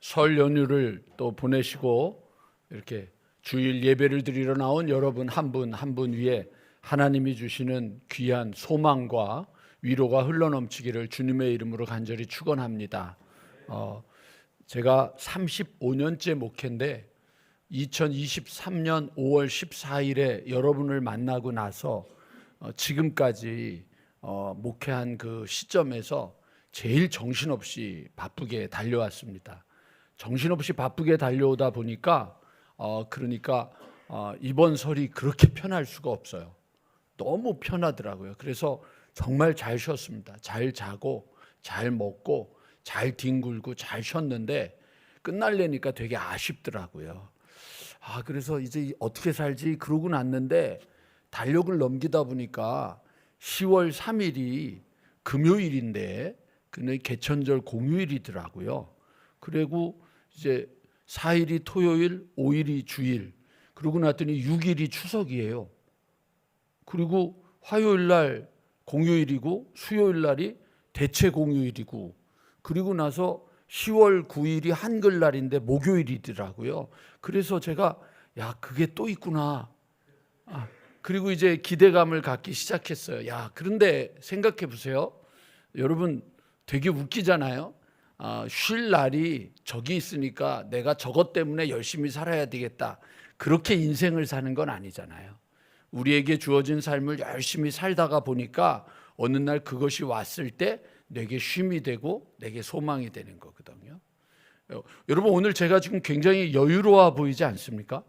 설 연휴를 또 보내시고 이렇게 주일 예배를 드리러 나온 여러분 한 분 한 분 위에 하나님이 주시는 귀한 소망과 위로가 흘러넘치기를 주님의 이름으로 간절히 축원합니다. 어, 제가 35년째 목회인데 2023년 5월 14일에 여러분을 만나고 나서 어, 지금까지 어, 목회한 그 시점에서 제일 정신없이 바쁘게 달려왔습니다. 정신없이 바쁘게 달려오다 보니까 어, 그러니까 어, 이번 설이 그렇게 편할 수가 없어요. 너무 편하더라고요. 그래서 정말 잘 쉬었습니다. 잘 자고 잘 먹고 잘 뒹굴고 잘 쉬었는데 끝날래니까 되게 아쉽더라고요. 아 그래서 이제 어떻게 살지 그러고 났는데 달력을 넘기다 보니까 10월 3일이 금요일인데 그날 개천절 공휴일이더라고요. 그리고 이제 4일이 토요일, 5일이 주일. 그러고 났더니 6일이 추석이에요. 그리고 화요일 날 공휴일이고 수요일 날이 대체 공휴일이고 그리고 나서 10월 9일이 한글날인데 목요일이더라고요. 그래서 제가 야 그게 또 있구나. 아, 그리고 이제 기대감을 갖기 시작했어요. 야 그런데 생각해 보세요. 여러분 되게 웃기잖아요. 아, 쉴 날이 저기 있으니까 내가 저것 때문에 열심히 살아야 되겠다. 그렇게 인생을 사는 건 아니잖아요. 우리에게 주어진 삶을 열심히 살다가 보니까 어느 날 그것이 왔을 때 내게 쉼이 되고 내게 소망이 되는 거거든요. 어, 여러분 오늘 제가 지금 굉장히 여유로워 보이지 않습니까?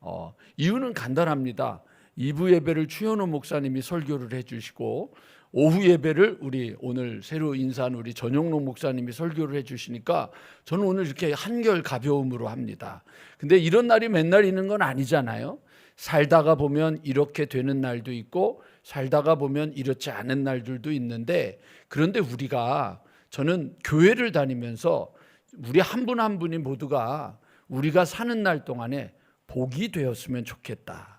어, 이유는 간단합니다. 2부 예배를 추현호 목사님이 설교를 해주시고 오후 예배를 우리 오늘 새로 인사한 우리 전용록 목사님이 설교를 해주시니까 저는 오늘 이렇게 한결 가벼움으로 합니다. 근데 이런 날이 맨날 있는 건 아니잖아요. 살다가 보면 이렇게 되는 날도 있고 살다가 보면 이렇지 않은 날들도 있는데 그런데 우리가 저는 교회를 다니면서 우리 한 분한 분이 모두가 우리가 사는 날 동안에 복이 되었으면 좋겠다.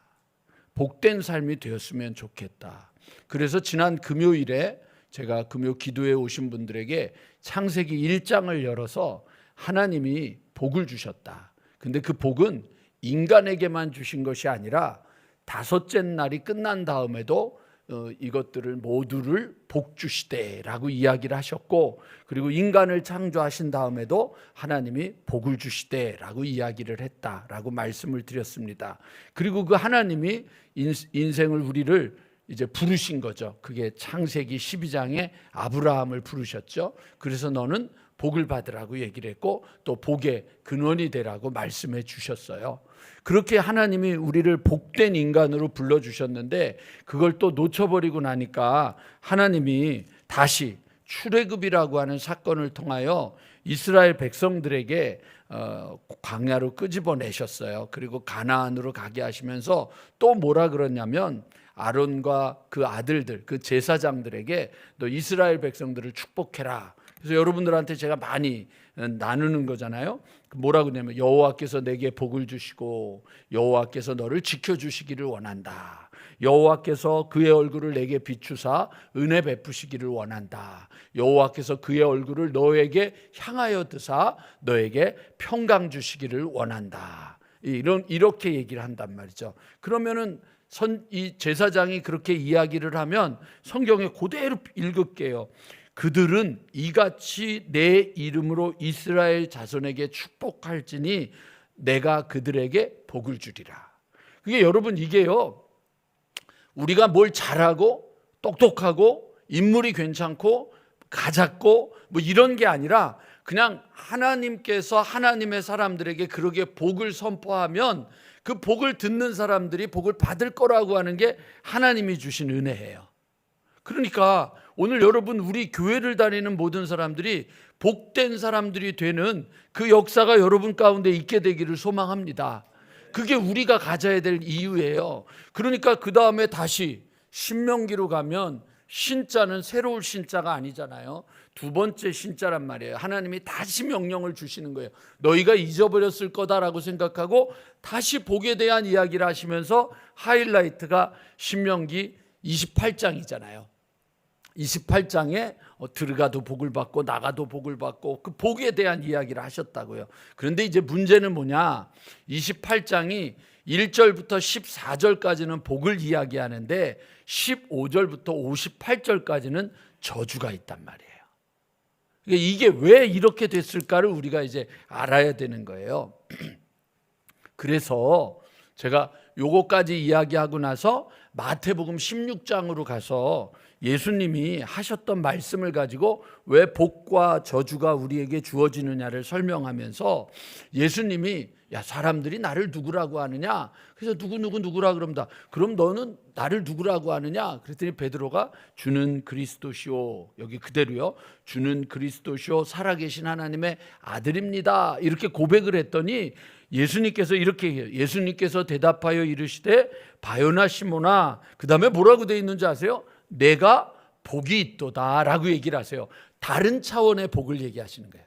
복된 삶이 되었으면 좋겠다. 그래서 지난 금요일에 제가 금요 기도에 오신 분들에게 창세기 1장을 열어서 하나님이 복을 주셨다. 근데 그 복은 인간에게만 주신 것이 아니라 다섯째 날이 끝난 다음에도 어, 이것들을 모두를 복 주시되라고 이야기를 하셨고 그리고 인간을 창조하신 다음에도 하나님이 복을 주시되라고 이야기를 했다라고 말씀을 드렸습니다. 그리고 그 하나님이 인, 인생을 우리를 이제 부르신 거죠. 그게 창세기 12장에 아브라함을 부르셨죠. 그래서 너는 복을 받으라고 얘기를 했고 또 복의 근원이 되라고 말씀해 주셨어요. 그렇게 하나님이 우리를 복된 인간으로 불러 주셨는데 그걸 또 놓쳐버리고 나니까 하나님이 다시 출애굽이라고 하는 사건을 통하여 이스라엘 백성들에게 어, 광야로 끄집어내셨어요. 그리고 가나안으로 가게 하시면서 또 뭐라 그러냐면 아론과 그 아들들, 그 제사장들에게 너 이스라엘 백성들을 축복해라. 그래서 여러분들한테 제가 많이 나누는 거잖아요. 뭐라 그러냐면 여호와께서 내게 복을 주시고 여호와께서 너를 지켜 주시기를 원한다. 여호와께서 그의 얼굴을 내게 비추사 은혜 베푸시기를 원한다. 여호와께서 그의 얼굴을 너에게 향하여 드사 너에게 평강 주시기를 원한다. 이런 이렇게 얘기를 한단 말이죠. 그러면은 선, 이 제사장이 그렇게 이야기를 하면 성경에 그대로 읽을게요. 그들은 이같이 내 이름으로 이스라엘 자손에게 축복할지니 내가 그들에게 복을 주리라. 그게 여러분 이게요. 우리가 뭘 잘하고 똑똑하고 인물이 괜찮고 가잡고 뭐 이런 게 아니라 그냥 하나님께서 하나님의 사람들에게 그렇게 복을 선포하면 그 복을 듣는 사람들이 복을 받을 거라고 하는 게 하나님이 주신 은혜예요. 그러니까 오늘 여러분 우리 교회를 다니는 모든 사람들이 복된 사람들이 되는 그 역사가 여러분 가운데 있게 되기를 소망합니다. 그게 우리가 가져야 될 이유예요. 그러니까 그 다음에 다시 신명기로 가면 신자는 새로울 신자가 아니잖아요. 두 번째 신자란 말이에요. 하나님이 다시 명령을 주시는 거예요. 너희가 잊어버렸을 거다라고 생각하고 다시 복에 대한 이야기를 하시면서 하이라이트가 신명기 28장이잖아요. 28장에 어, 들어가도 복을 받고 나가도 복을 받고 그 복에 대한 이야기를 하셨다고요. 그런데 이제 문제는 뭐냐? 28장이 1절부터 14절까지는 복을 이야기하는데 15절부터 58절까지는 저주가 있단 말이에요. 그러니까 이게 왜 이렇게 됐을까를 우리가 이제 알아야 되는 거예요. 그래서 제가 요거까지 이야기하고 나서 마태복음 16장으로 가서 예수님이 하셨던 말씀을 가지고 왜 복과 저주가 우리에게 주어지느냐를 설명하면서 예수님이 야 사람들이 나를 누구라고 하느냐 그래서 누구 누구 누구라 그럽니다 그럼 너는 나를 누구라고 하느냐 그랬더니 베드로가 주는 그리스도시오 여기 그대로요 주는 그리스도시오 살아계신 하나님의 아들입니다 이렇게 고백을 했더니 예수님께서 이렇게 해요. 예수님께서 대답하여 이르시되 바요나 시모나 그 다음에 뭐라고 돼 있는지 아세요? 내가 복이 있도다라고 얘기를 하세요. 다른 차원의 복을 얘기하시는 거예요.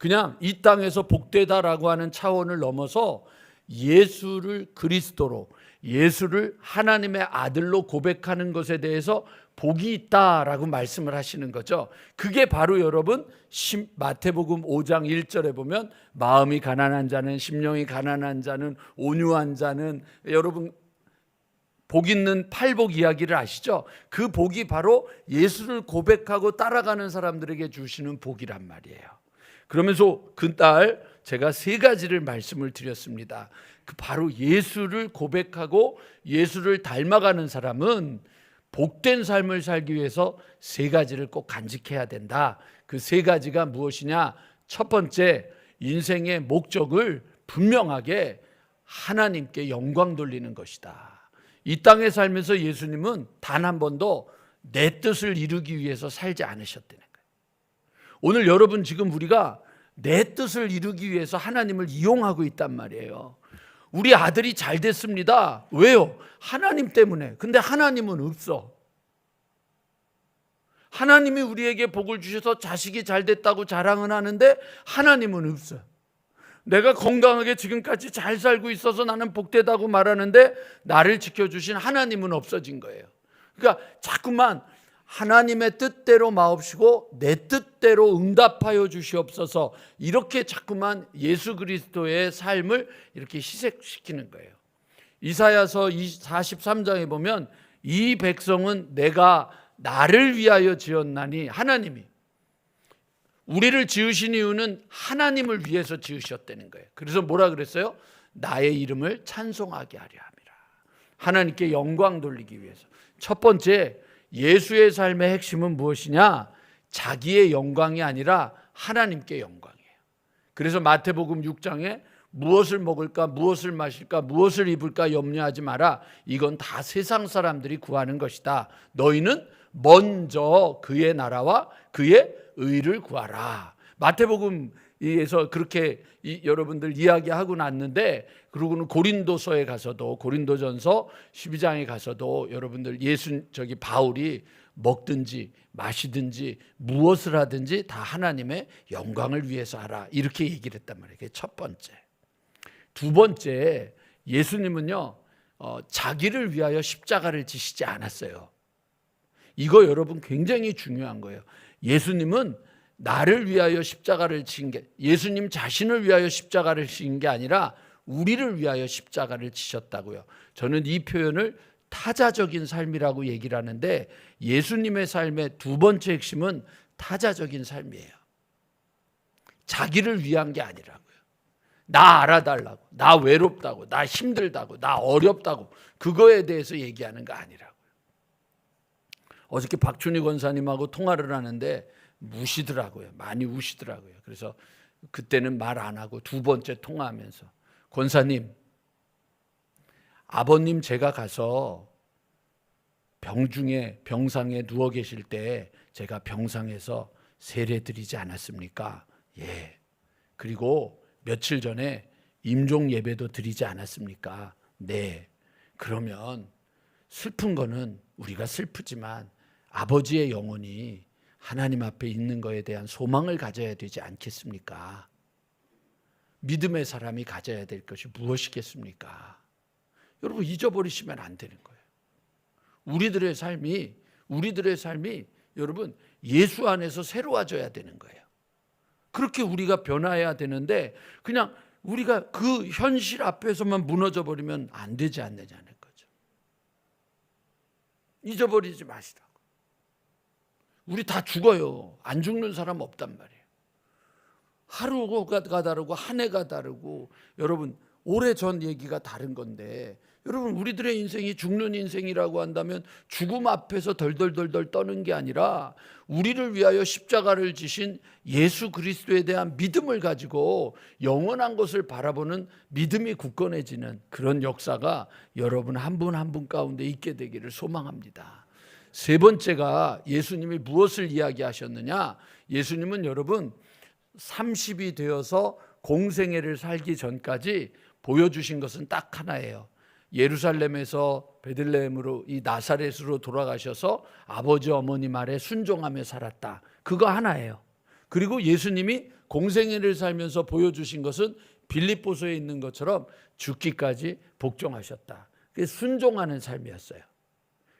그냥 이 땅에서 복되다라고 하는 차원을 넘어서 예수를 그리스도로 예수를 하나님의 아들로 고백하는 것에 대해서 복이 있다라고 말씀을 하시는 거죠. 그게 바로 여러분 심- 마태복음 5장 1절에 보면 마음이 가난한 자는 심령이 가난한 자는 온유한 자는 여러분 복 있는 팔복 이야기를 아시죠? 그 복이 바로 예수를 고백하고 따라가는 사람들에게 주시는 복이란 말이에요. 그러면서 그날 제가 세 가지를 말씀을 드렸습니다. 그 바로 예수를 고백하고 예수를 닮아가는 사람은 복된 삶을 살기 위해서 세 가지를 꼭 간직해야 된다. 그 세 가지가 무엇이냐? 첫 번째, 인생의 목적을 분명하게 하나님께 영광 돌리는 것이다. 이 땅에 살면서 예수님은 단 한 번도 내 뜻을 이루기 위해서 살지 거예요. 오늘 여러분 지금 우리가 내 뜻을 이루기 위해서 하나님을 이용하고 있단 말이에요. 우리 아들이 잘 됐습니다. 왜요? 하나님 때문에. 근데 하나님은 없어. 하나님이 우리에게 복을 주셔서 자식이 잘 됐다고 자랑은 하는데 하나님은 없어요. 내가 건강하게 지금까지 잘 살고 있어서 나는 복되다고 말하는데 나를 지켜주신 하나님은 없어진 거예요. 그러니까 자꾸만 하나님의 뜻대로 마옵시고 내 뜻대로 응답하여 주시옵소서 이렇게 자꾸만 예수 그리스도의 삶을 이렇게 희생시키는 거예요. 이사야서 43장에 보면 이 백성은 내가 나를 위하여 지었나니 하나님이 우리를 지으신 이유는 하나님을 위해서 지으셨다는 거예요. 그래서 뭐라 그랬어요? 나의 이름을 찬송하게 하려 함이라. 하나님께 영광 돌리기 위해서. 첫 번째 예수의 삶의 핵심은 무엇이냐? 자기의 영광이 아니라 하나님께 영광이에요. 그래서 마태복음 6장에 무엇을 먹을까, 무엇을 마실까, 무엇을 입을까 염려하지 마라. 이건 다 세상 사람들이 구하는 것이다. 너희는 먼저 그의 나라와 그의 의를 구하라. 마태복음 에서 그렇게 이, 여러분들 이야기하고 났는데 그러고는 고린도서에 가서도 고린도전서 12장에 가서도 여러분들 예수 저기 바울이 먹든지 마시든지 무엇을 하든지 다 하나님의 영광을 위해서 하라 이렇게 얘기를 했단 말이에요. 그게 첫 번째. 두 번째 예수님은요 어, 자기를 위하여 십자가를 지시지 않았어요. 이거 여러분 굉장히 중요한 거예요. 예수님은 나를 위하여 십자가를 진게 예수님 자신을 위하여 십자가를 지은 게 아니라 우리를 위하여 십자가를 지셨다고요. 저는 이 표현을 타자적인 삶이라고 얘기를 하는데 예수님의 삶의 두 번째 핵심은 타자적인 삶이에요. 자기를 위한 게 아니라고요. 나 알아달라고, 나 외롭다고, 나 힘들다고, 나 어렵다고 그거에 대해서 얘기하는 거 아니라고요. 어저께 박춘희 권사님하고 통화를 하는데 무시더라고요. 많이 우시더라고요. 그래서 그때는 말 안 하고 두 번째 통화하면서 권사님 아버님 제가 가서 병중에 병상에 누워 계실 때 제가 병상에서 세례 드리지 않았습니까? 예. 그리고 며칠 전에 임종 예배도 드리지 않았습니까? 네. 그러면 슬픈 거는 우리가 슬프지만 아버지의 영혼이 하나님 앞에 있는 거에 대한 소망을 가져야 되지 않겠습니까? 믿음의 사람이 가져야 될 것이 무엇이겠습니까? 여러분 잊어버리시면 안 되는 거예요. 우리들의 삶이 우리들의 삶이 여러분 예수 안에서 새로워져야 되는 거예요. 그렇게 우리가 변화해야 되는데 그냥 우리가 그 현실 앞에서만 무너져 버리면 안 되지 않느냐는 거죠. 잊어버리지 마시라고. 우리 다 죽어요. 안 죽는 사람 없단 말이에요. 하루가 다르고 한 해가 다르고 여러분 오래 전 얘기가 다른 건데 여러분 우리들의 인생이 죽는 인생이라고 한다면 죽음 앞에서 덜덜덜덜 떠는 게 아니라 우리를 위하여 십자가를 지신 예수 그리스도에 대한 믿음을 가지고 영원한 것을 바라보는 믿음이 굳건해지는 그런 역사가 여러분 한 분 한 분 가운데 있게 되기를 소망합니다. 세 번째가 예수님이 무엇을 이야기하셨느냐? 예수님은 여러분 30이 되어서 공생애를 살기 전까지 보여주신 것은 딱 하나예요. 예루살렘에서 베들레헴으로 이 나사렛으로 돌아가셔서 아버지 어머니 말에 순종하며 살았다. 그거 하나예요. 그리고 예수님이 공생애를 살면서 보여주신 것은 빌립보서에 있는 것처럼 죽기까지 복종하셨다. 순종하는 삶이었어요.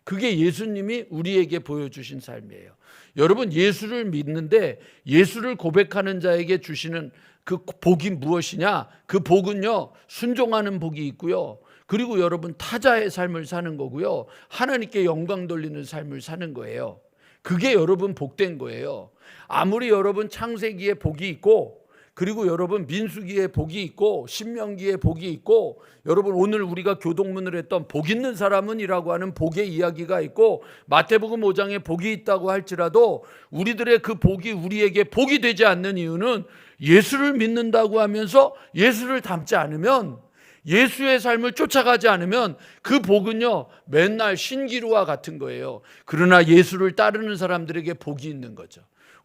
그게 예수님이 우리에게 보여주신 삶이에요. 여러분 예수를 믿는데 예수를 고백하는 자에게 주시는 그 복이 무엇이냐? 그 복은요 순종하는 복이 있고요. 그리고 여러분 타자의 삶을 사는 거고요. 하나님께 영광 돌리는 삶을 사는 거예요. 그게 여러분 복된 거예요. 아무리 여러분 창세기에 복이 있고 그리고 여러분 민수기에 복이 있고 신명기에 복이 있고 여러분 오늘 우리가 교동문을 했던 복 있는 사람은이라고 하는 복의 이야기가 있고 마태복음 5장에 복이 있다고 할지라도 우리들의 그 복이 우리에게 복이 되지 않는 이유는 예수를 믿는다고 하면서 예수를 닮지 않으면 예수의 삶을 쫓아가지 않으면 그 복은요 맨날 신기루와 같은 거예요. 그러나 예수를 따르는 사람들에게 복이 있는 거죠.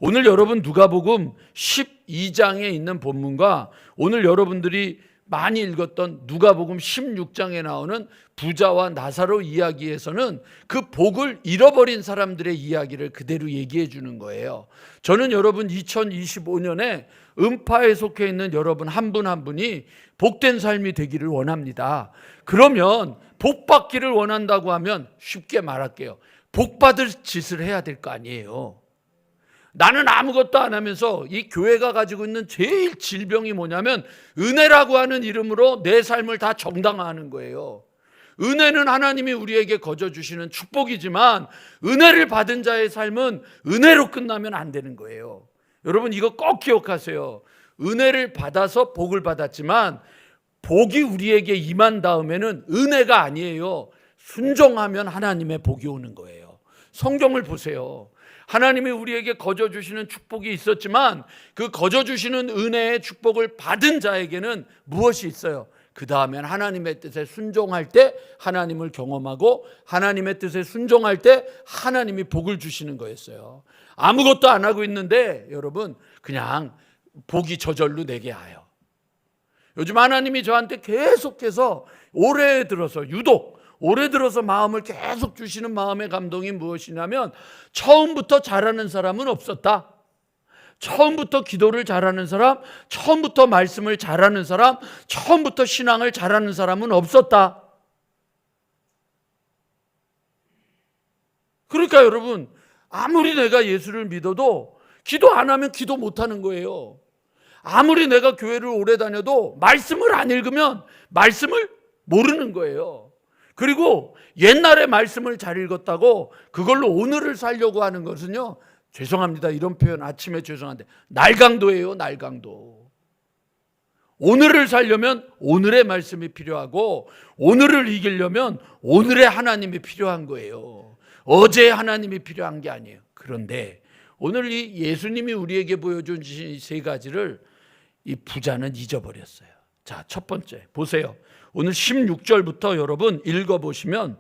오늘 여러분 누가복음 12장에 있는 본문과 오늘 여러분들이 많이 읽었던 누가복음 16장에 나오는 부자와 나사로 이야기에서는 그 복을 잃어버린 사람들의 이야기를 그대로 얘기해 주는 거예요. 저는 여러분 2025년에 음파에 속해 있는 여러분 한 분한 분이 복된 삶이 되기를 원합니다. 그러면 복 받기를 원한다고 하면 쉽게 말할게요. 복 받을 짓을 해야 될 거 아니에요. 나는 아무것도 안 하면서 이 교회가 가지고 있는 제일 질병이 뭐냐면 은혜라고 하는 이름으로 내 삶을 다 정당화하는 거예요. 은혜는 하나님이 우리에게 거저 주시는 축복이지만 은혜를 받은 자의 삶은 은혜로 끝나면 안 되는 거예요. 여러분 이거 꼭 기억하세요. 은혜를 받아서 복을 받았지만 복이 우리에게 임한 다음에는 은혜가 아니에요. 순종하면 하나님의 복이 오는 거예요. 성경을 보세요. 하나님이 우리에게 거저 주시는 축복이 있었지만 그 거저 주시는 은혜의 축복을 받은 자에게는 무엇이 있어요? 그 다음엔 하나님의 뜻에 순종할 때 하나님을 경험하고 하나님의 뜻에 순종할 때 하나님이 복을 주시는 거였어요. 아무것도 안 하고 있는데 여러분 그냥 복이 저절로 내게 와요. 요즘 하나님이 저한테 계속해서 올해 들어서 유독 올해 들어서 마음을 계속 주시는 마음의 감동이 무엇이냐면 처음부터 잘하는 사람은 없었다. 처음부터 기도를 잘하는 사람, 처음부터 말씀을 잘하는 사람, 처음부터 신앙을 잘하는 사람은 없었다. 그러니까 여러분, 아무리 내가 예수를 믿어도 기도 안 하면 기도 못 하는 거예요. 아무리 내가 교회를 오래 다녀도 말씀을 안 읽으면 말씀을 모르는 거예요. 그리고 옛날에 말씀을 잘 읽었다고 그걸로 오늘을 살려고 하는 것은요. 죄송합니다. 이런 표현 아침에 죄송한데 날강도예요. 날강도. 오늘을 살려면 오늘의 말씀이 필요하고 오늘을 이기려면 오늘의 하나님이 필요한 거예요. 어제 하나님이 필요한 게 아니에요. 그런데 오늘 이 예수님이 우리에게 보여준 이 세 가지를 이 부자는 잊어버렸어요. 자, 첫 번째 보세요. 오늘 16절부터 여러분 읽어보시면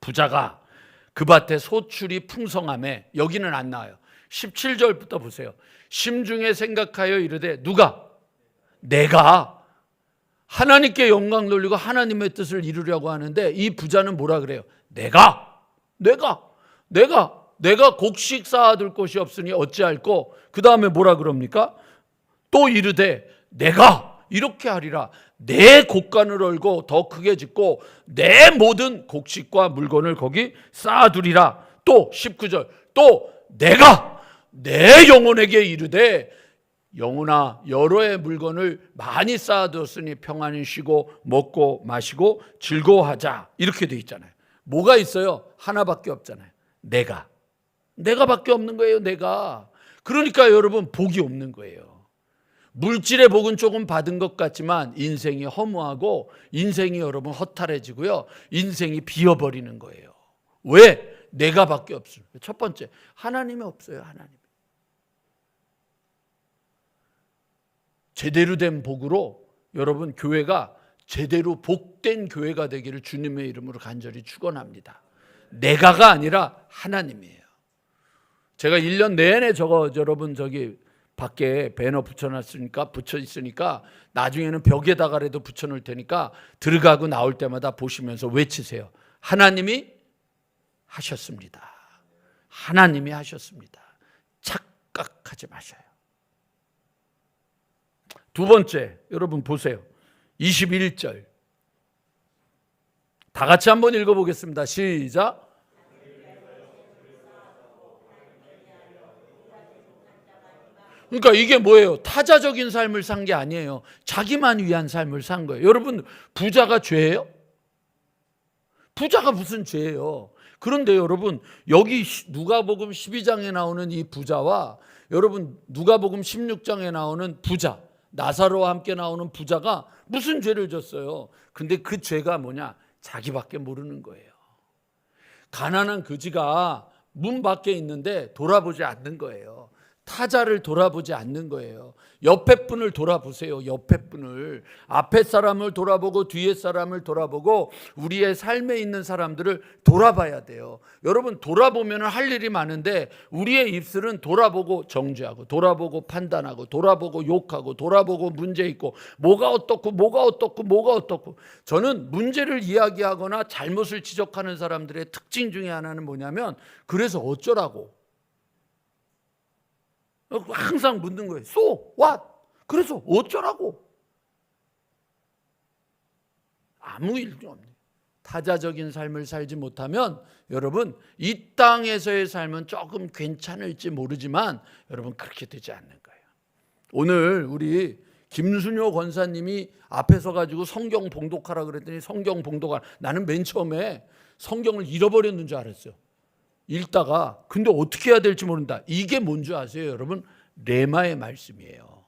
부자가 그 밭에 소출이 풍성함에 여기는 안 나와요. 17절부터 보세요. 심중에 생각하여 이르되 누가 내가 하나님께 영광 돌리고 하나님의 뜻을 이루려고 하는데 이 부자는 뭐라 그래요? 내가 내가 내가 내가 곡식 쌓아둘 곳이 없으니 어찌할꼬 그 다음에 뭐라 그럽니까? 또 이르되 내가 이렇게 하리라 내 곡간을 얼고 더 크게 짓고 내 모든 곡식과 물건을 거기 쌓아두리라 또 19절 또 내가 내 영혼에게 이르되 영혼아 여러의 물건을 많이 쌓아두었으니 평안히 쉬고 먹고 마시고 즐거워하자 이렇게 돼 있잖아요. 뭐가 있어요? 하나밖에 없잖아요. 내가 내가밖에 없는 거예요. 내가 그러니까 여러분 복이 없는 거예요. 물질의 복은 조금 받은 것 같지만 인생이 허무하고 인생이 여러분 허탈해지고요. 인생이 비어버리는 거예요. 왜? 내가 밖에 없어요. 첫 번째 하나님이 없어요. 하나님. 제대로 된 복으로 여러분 교회가 제대로 복된 교회가 되기를 주님의 이름으로 간절히 축원합니다. 내가가 아니라 하나님이에요. 제가 1년 내내 저거 여러분 저기 밖에 배너 붙여놨으니까 붙여 있으니까 나중에는 벽에다가라도 붙여놓을 테니까 들어가고 나올 때마다 보시면서 외치세요. 하나님이 하셨습니다. 하나님이 하셨습니다. 착각하지 마셔요. 두 번째, 여러분 보세요. 21절. 다 같이 한번 읽어보겠습니다. 시작. 그러니까 이게 뭐예요? 타자적인 삶을 산 게 아니에요. 자기만 위한 삶을 산 거예요. 여러분, 부자가 죄예요? 부자가 무슨 죄예요? 그런데 여러분, 여기 누가복음 12장에 나오는 이 부자와 여러분 누가복음 16장에 나오는 부자, 나사로와 함께 나오는 부자가 무슨 죄를 졌어요? 근데 그 죄가 뭐냐? 자기밖에 모르는 거예요. 가난한 그지가 문 밖에 있는데 돌아보지 않는 거예요. 타자를 돌아보지 않는 거예요. 옆에 분을 돌아보세요. 옆에 분을. 앞에 사람을 돌아보고 뒤에 사람을 돌아보고 우리의 삶에 있는 사람들을 돌아봐야 돼요. 여러분 돌아보면 할 일이 많은데 우리의 입술은 돌아보고 정죄하고 돌아보고 판단하고 돌아보고 욕하고 돌아보고 문제 있고 뭐가 어떻고 뭐가 어떻고 뭐가 어떻고 저는 문제를 이야기하거나 잘못을 지적하는 사람들의 특징 중에 하나는 뭐냐면 그래서 어쩌라고 항상 묻는 거예요. So what? 그래서 어쩌라고? 아무 일도 없네. 타자적인 삶을 살지 못하면 여러분 이 땅에서의 삶은 조금 괜찮을지 모르지만 여러분 그렇게 되지 않는 거예요. 오늘 우리 김순효 권사님이 앞에서 가지고 성경 봉독하라 그랬더니 성경 봉독하 나는 맨 처음에 성경을 잃어버렸는 줄 알았어요. 읽다가 근데 어떻게 해야 될지 모른다. 이게 뭔지 아세요, 여러분? 레마의 말씀이에요.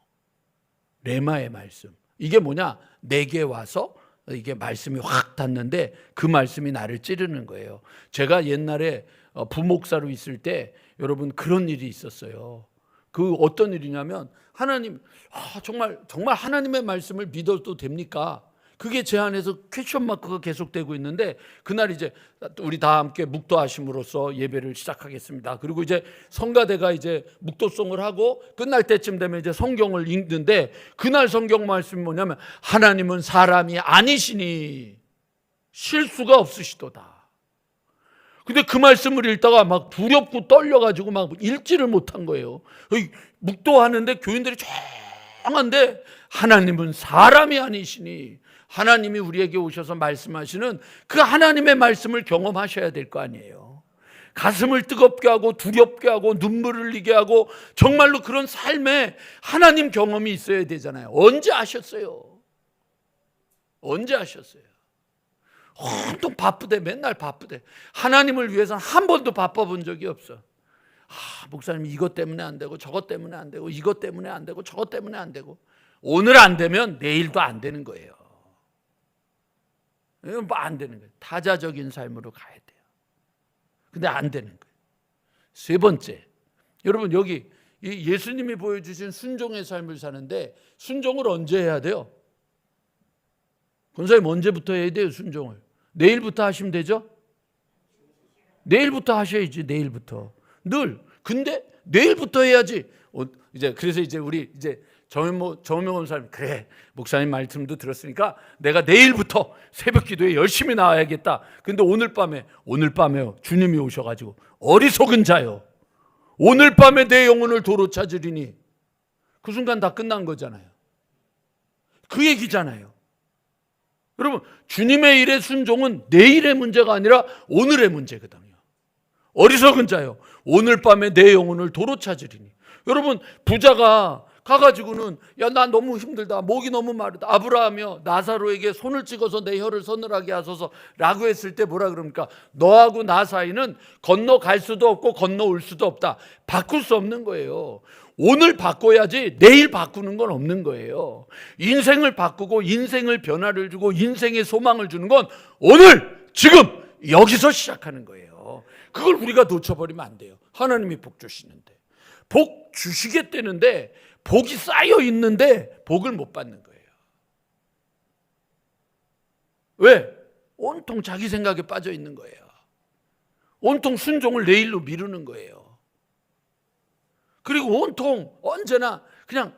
레마의 말씀. 이게 뭐냐? 내게 와서 이게 말씀이 확 닿는데 그 말씀이 나를 찌르는 거예요. 제가 옛날에 어, 부목사로 있을 때 여러분 그런 일이 있었어요. 그 어떤 일이냐면 하나님 아, 정말 정말 하나님의 말씀을 믿어도 됩니까? 그게 제 안에서 퀘션 마크가 계속되고 있는데 그날 이제 우리 다 함께 묵도하심으로써 예배를 시작하겠습니다. 그리고 이제 성가대가 이제 묵도송을 하고 끝날 때쯤 되면 이제 성경을 읽는데 그날 성경 말씀이 뭐냐면 하나님은 사람이 아니시니 실수가 없으시도다. 근데 그 말씀을 읽다가 막 두렵고 떨려가지고 막 읽지를 못한 거예요. 묵도하는데 교인들이 조용한데 하나님은 사람이 아니시니 하나님이 우리에게 오셔서 말씀하시는 그 하나님의 말씀을 경험하셔야 될 거 아니에요. 가슴을 뜨겁게 하고 두렵게 하고 눈물을 흘리게 하고 정말로 그런 삶에 하나님 경험이 있어야 되잖아요. 언제 아셨어요? 언제 아셨어요? 온통 바쁘대 맨날 바쁘대 하나님을 위해서 한 번도 바빠본 적이 없어. 아, 목사님 이것 때문에 안 되고 저것 때문에 안 되고 이것 때문에 안 되고 저것 때문에 안 되고 오늘 안 되면 내일도 안 되는 거예요. 이건 뭐안 되는 거예요. 타자적인 삶으로 가야 돼요. 근데 안 되는 거예요. 세 번째, 여러분 여기 예수님이 보여주신 순종의 삶을 사는데 순종을 언제 해야 돼요? 권사님 언제부터 해야 돼요 순종을? 내일부터 하시면 되죠? 내일부터 하셔야지 내일부터 늘 근데 내일부터 해야지 어, 이제 그래서 이제 우리 이제 정명, 정명원 사람 그래 목사님 말씀도 들었으니까 내가 내일부터 새벽 기도에 열심히 나와야겠다. 근데 오늘 밤에 오늘 밤에요 주님이 오셔가지고 어리석은 자요. 오늘 밤에 내 영혼을 도로 찾으리니 그 순간 다 끝난 거잖아요. 그 얘기잖아요. 여러분 주님의 일의 순종은 내일의 문제가 아니라 오늘의 문제거든요. 어리석은 자요. 오늘 밤에 내 영혼을 도로 찾으리니. 여러분 부자가 가가지고는 야 나 너무 힘들다. 목이 너무 마르다. 아브라함이여 나사로에게 손을 찍어서 내 혀를 서늘하게 하소서라고 했을 때 뭐라 그럽니까 너하고 나 사이는 건너갈 수도 없고 건너올 수도 없다. 바꿀 수 없는 거예요. 오늘 바꿔야지 내일 바꾸는 건 없는 거예요. 인생을 바꾸고 인생을 변화를 주고 인생의 소망을 주는 건 오늘 지금 여기서 시작하는 거예요. 그걸 우리가 놓쳐버리면 안 돼요. 하나님이 복 주시는데. 복 주시겠다는데 복이 쌓여 있는데 복을 못 받는 거예요. 왜? 온통 자기 생각에 빠져 있는 거예요. 온통 순종을 내일로 미루는 거예요. 그리고 온통 언제나 그냥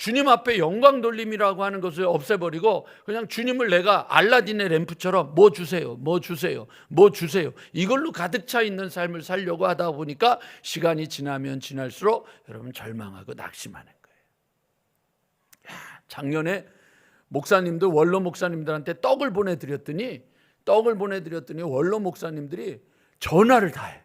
주님 앞에 영광 돌림이라고 하는 것을 없애버리고 그냥 주님을 내가 알라딘의 램프처럼 뭐 주세요, 뭐 주세요, 뭐 주세요. 이걸로 가득 차 있는 삶을 살려고 하다 보니까 시간이 지나면 지날수록 여러분 절망하고 낙심하는 거예요. 야, 작년에 목사님들 원로 목사님들한테 떡을 보내드렸더니 떡을 보내드렸더니 원로 목사님들이 전화를 다 해.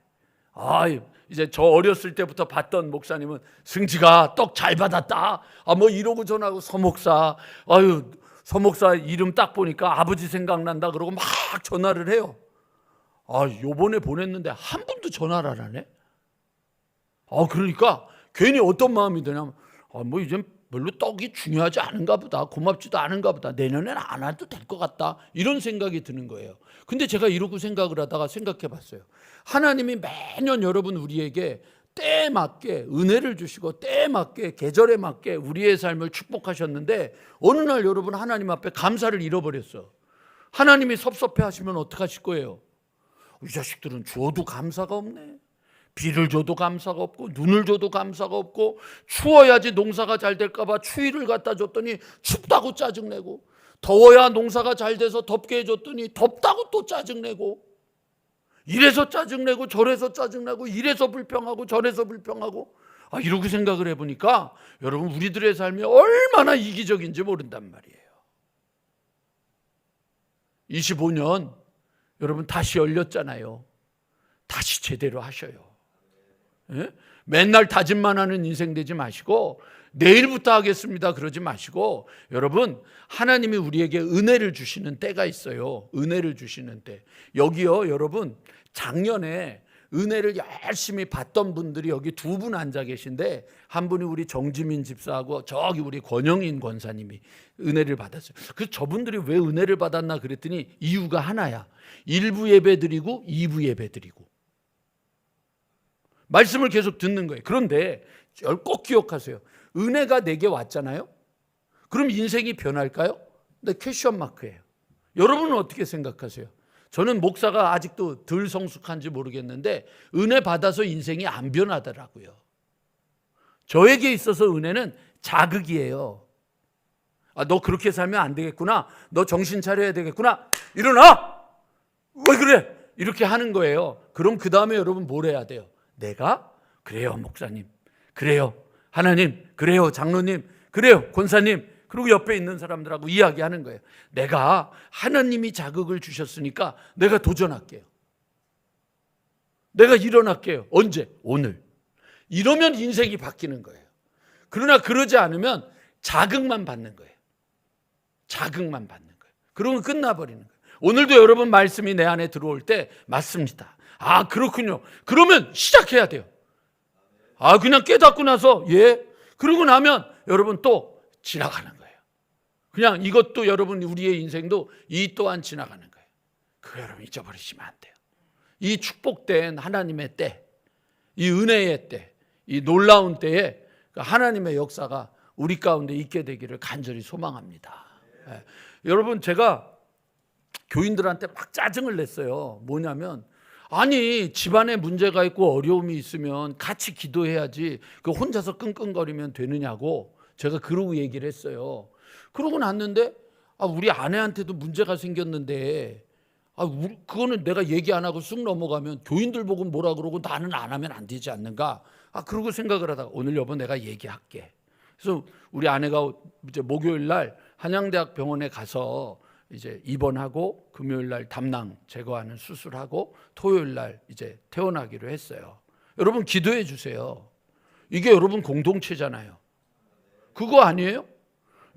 아, 이제 저 어렸을 때부터 봤던 목사님은 승지가 떡 잘 받았다. 아, 뭐 이러고 전하고 서목사, 아유, 서목사 이름 딱 보니까 아버지 생각난다. 그러고 막 전화를 해요. 아, 요번에 보냈는데 한 분도 전화를 안 하네. 아, 그러니까 괜히 어떤 마음이 드냐면, 아, 뭐 이제 별로 떡이 중요하지 않은가 보다. 고맙지도 않은가 보다. 내년엔 안 해도 될 것 같다. 이런 생각이 드는 거예요. 근데 제가 이러고 생각을 하다가 생각해 봤어요. 하나님이 매년 여러분 우리에게 때에 맞게 은혜를 주시고 때에 맞게 계절에 맞게 우리의 삶을 축복하셨는데 어느 날 여러분 하나님 앞에 감사를 잃어버렸어. 하나님이 섭섭해 하시면 어떡하실 거예요? 이 자식들은 주어도 감사가 없네. 비를 줘도 감사가 없고 눈을 줘도 감사가 없고 추워야지 농사가 잘 될까봐 추위를 갖다 줬더니 춥다고 짜증내고 더워야 농사가 잘 돼서 덥게 해줬더니 덥다고 또 짜증내고 이래서 짜증내고 저래서 짜증나고 이래서 불평하고 저래서 불평하고. 아 이렇게 생각을 해보니까 여러분 우리들의 삶이 얼마나 이기적인지 모른단 말이에요. 25년 여러분 다시 열렸잖아요. 다시 제대로 하셔요 예? 맨날 다짐만 하는 인생 되지 마시고 내일부터 하겠습니다 그러지 마시고 여러분 하나님이 우리에게 은혜를 주시는 때가 있어요. 은혜를 주시는 때. 여기요 여러분 작년에 은혜를 열심히 받던 분들이 여기 두 분 앉아 계신데 한 분이 우리 정지민 집사하고 저기 우리 권영인 권사님이 은혜를 받았어요. 그래서 저분들이 왜 은혜를 받았나 그랬더니 이유가 하나야. 일부 예배 드리고 이부 예배 드리고 말씀을 계속 듣는 거예요. 그런데 꼭 기억하세요. 은혜가 내게 왔잖아요. 그럼 인생이 변할까요? 네, 퀘션 마크예요. 여러분은 어떻게 생각하세요? 저는 목사가 아직도 덜 성숙한지 모르겠는데 은혜 받아서 인생이 안 변하더라고요. 저에게 있어서 은혜는 자극이에요. 아, 너 그렇게 살면 안 되겠구나. 너 정신 차려야 되겠구나. 일어나! 왜 그래? 이렇게 하는 거예요. 그럼 그 다음에 여러분 뭘 해야 돼요? 내가? 그래요, 목사님. 그래요. 하나님. 그래요, 장로님. 그래요, 권사님. 그리고 옆에 있는 사람들하고 이야기하는 거예요. 내가 하나님이 자극을 주셨으니까 내가 도전할게요. 내가 일어날게요. 언제? 오늘. 이러면 인생이 바뀌는 거예요. 그러나 그러지 않으면 자극만 받는 거예요. 자극만 받는 거예요. 그러면 끝나버리는 거예요. 오늘도 여러분 말씀이 내 안에 들어올 때 맞습니다. 아, 그렇군요. 그러면 시작해야 돼요. 아, 그냥 깨닫고 나서, 예. 그러고 나면 여러분 또 지나가는 거예요. 그냥 이것도 여러분 우리의 인생도 이 또한 지나가는 거예요. 그거 여러분 잊어버리시면 안 돼요. 이 축복된 하나님의 때, 이 은혜의 때, 이 놀라운 때에 그 하나님의 역사가 우리 가운데 있게 되기를 간절히 소망합니다. 예. 여러분 제가 교인들한테 막 짜증을 냈어요. 뭐냐면 아니 집안에 문제가 있고 어려움이 있으면 같이 기도해야지 그 혼자서 끙끙거리면 되느냐고 제가 그러고 얘기를 했어요. 그러고 났는데 아 우리 아내한테도 문제가 생겼는데 아 우리, 그거는 내가 얘기 안 하고 쑥 넘어가면 교인들 보고 뭐라 그러고 나는 안 하면 안 되지 않는가? 아 그러고 생각을 하다가 오늘 여보 내가 얘기할게. 그래서 우리 아내가 이제 목요일 날 한양대학 병원에 가서 이제 입원하고 금요일 날 담낭 제거하는 수술하고 토요일 날 이제 퇴원하기로 했어요. 여러분 기도해 주세요. 이게 여러분 공동체잖아요. 그거 아니에요?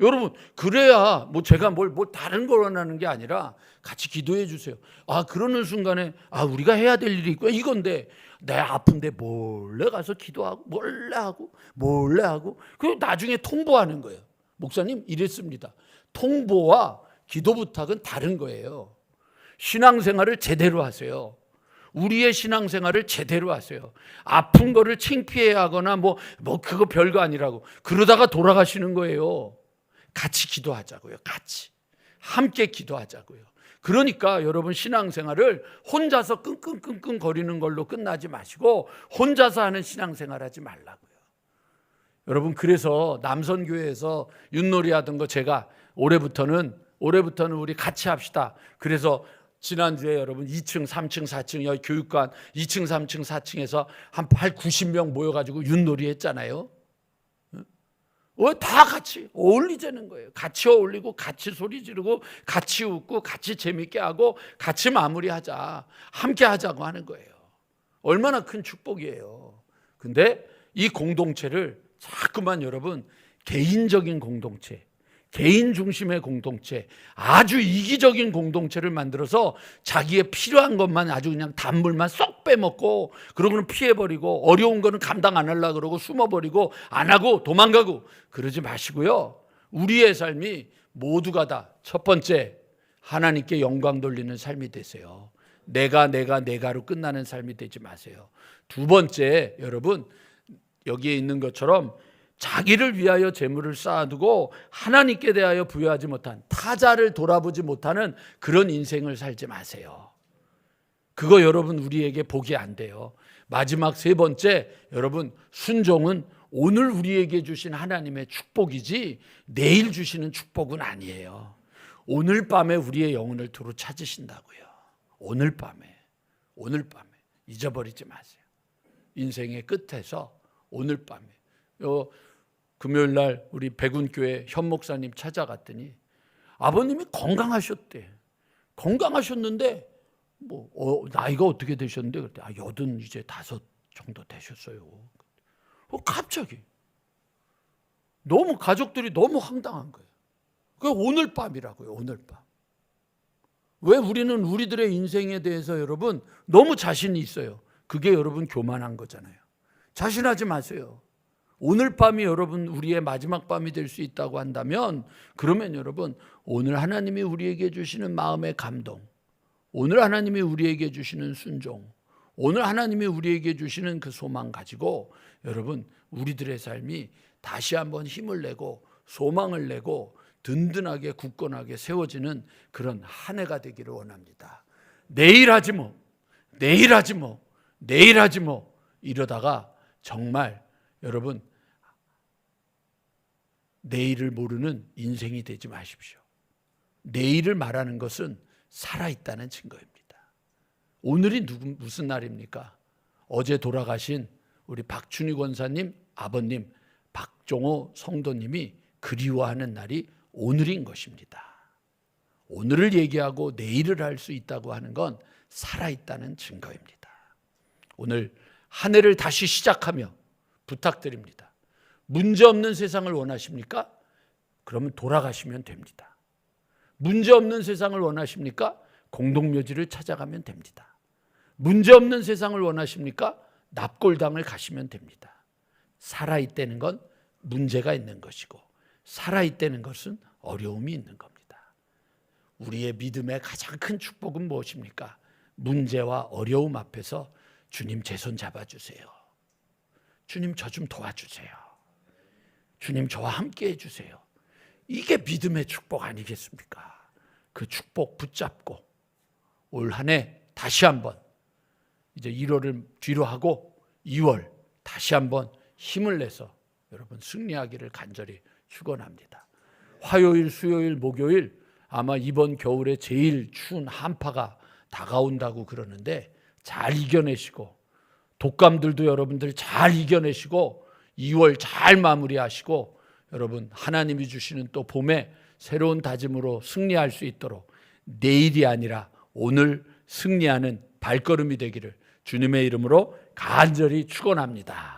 여러분 그래야 뭐 제가 뭘 뭐 다른 걸 원하는 게 아니라 같이 기도해 주세요. 아 그러는 순간에 아 우리가 해야 될 일이 있고 이건데 내 아픈데 몰래 가서 기도하고 몰래 하고 몰래 하고 그 나중에 통보하는 거예요. 목사님 이랬습니다. 통보와 기도 부탁은 다른 거예요. 신앙생활을 제대로 하세요. 우리의 신앙생활을 제대로 하세요. 아픈 거를 창피해 하거나 뭐, 뭐 그거 별거 아니라고. 그러다가 돌아가시는 거예요. 같이 기도하자고요. 같이. 함께 기도하자고요. 그러니까 여러분 신앙생활을 혼자서 끙끙끙끙 거리는 걸로 끝나지 마시고 혼자서 하는 신앙생활 하지 말라고요. 여러분 그래서 남선교회에서 윷놀이 하던 거 제가 올해부터는 올해부터는 우리 같이 합시다. 그래서 지난주에 여러분 2층, 3층, 4층 여기 교육관 2층, 3층, 4층에서 한 8, 90명 모여 가지고 윷놀이 했잖아요. 왜다 같이 어울리자는 거예요. 같이 어울리고 같이 소리 지르고 같이 웃고 같이 재밌게 하고 같이 마무리하자. 함께 하자고 하는 거예요. 얼마나 큰 축복이에요. 근데 이 공동체를 자꾸만 여러분 개인적인 공동체, 개인 중심의 공동체, 아주 이기적인 공동체를 만들어서 자기의 필요한 것만 아주 그냥 단물만 쏙 빼먹고 그러고는 피해버리고 어려운 거는 감당 안 하려고 그러고 숨어버리고 안 하고 도망가고 그러지 마시고요. 우리의 삶이 모두가 다 첫 번째 하나님께 영광 돌리는 삶이 되세요. 내가 내가 내가로 끝나는 삶이 되지 마세요. 두 번째 여러분 여기에 있는 것처럼 자기를 위하여 재물을 쌓아두고 하나님께 대하여 부여하지 못한 타자를 돌아보지 못하는 그런 인생을 살지 마세요. 그거 여러분 우리에게 복이 안 돼요. 마지막 세 번째 여러분 순종은 오늘 우리에게 주신 하나님의 축복이지 내일 주시는 축복은 아니에요. 오늘 밤에 우리의 영혼을 두루 찾으신다고요. 오늘 밤에 오늘 밤에 잊어버리지 마세요. 인생의 끝에서 오늘 밤에 요 금요일 날 우리 백운교회 현 목사님 찾아갔더니 아버님이 건강하셨대. 건강하셨는데 뭐 어, 나이가 어떻게 되셨는데 그때 아 여든 이제 다섯 정도 되셨어요. 어, 갑자기 너무 가족들이 너무 황당한 거예요. 그 오늘 밤이라고요. 오늘 밤. 왜 우리는 우리들의 인생에 대해서 여러분 너무 자신이 있어요. 그게 여러분 교만한 거잖아요. 자신하지 마세요. 오늘 밤이 여러분 우리의 마지막 밤이 될 수 있다고 한다면 그러면 여러분 오늘 하나님이 우리에게 주시는 마음의 감동, 오늘 하나님이 우리에게 주시는 순종, 오늘 하나님이 우리에게 주시는 그 소망 가지고 여러분 우리들의 삶이 다시 한번 힘을 내고 소망을 내고 든든하게 굳건하게 세워지는 그런 한 해가 되기를 원합니다. 내일 하지 뭐, 내일 하지 뭐, 내일 하지 뭐 이러다가 정말 여러분 내일을 모르는 인생이 되지 마십시오. 내일을 말하는 것은 살아있다는 증거입니다. 오늘이 누구, 무슨 날입니까? 어제 돌아가신 우리 박춘희 권사님 아버님 박종호 성도님이 그리워하는 날이 오늘인 것입니다. 오늘을 얘기하고 내일을 할 수 있다고 하는 건 살아있다는 증거입니다. 오늘 한 해를 다시 시작하며 부탁드립니다. 문제 없는 세상을 원하십니까? 그러면 돌아가시면 됩니다. 문제 없는 세상을 원하십니까? 공동묘지를 찾아가면 됩니다. 문제 없는 세상을 원하십니까? 납골당을 가시면 됩니다. 살아있다는 건 문제가 있는 것이고 살아있다는 것은 어려움이 있는 겁니다. 우리의 믿음의 가장 큰 축복은 무엇입니까? 문제와 어려움 앞에서 주님 제 손 잡아주세요. 주님 저 좀 도와주세요. 주님 저와 함께 해주세요. 이게 믿음의 축복 아니겠습니까? 그 축복 붙잡고 올 한 해 다시 한번 이제 1월을 뒤로 하고 2월 다시 한번 힘을 내서 여러분 승리하기를 간절히 축원합니다. 화요일, 수요일, 목요일 아마 이번 겨울에 제일 추운 한파가 다가온다고 그러는데 잘 이겨내시고 독감들도 여러분들 잘 이겨내시고 2월 잘 마무리하시고 여러분 하나님이 주시는 또 봄에 새로운 다짐으로 승리할 수 있도록 내일이 아니라 오늘 승리하는 발걸음이 되기를 주님의 이름으로 간절히 축원합니다.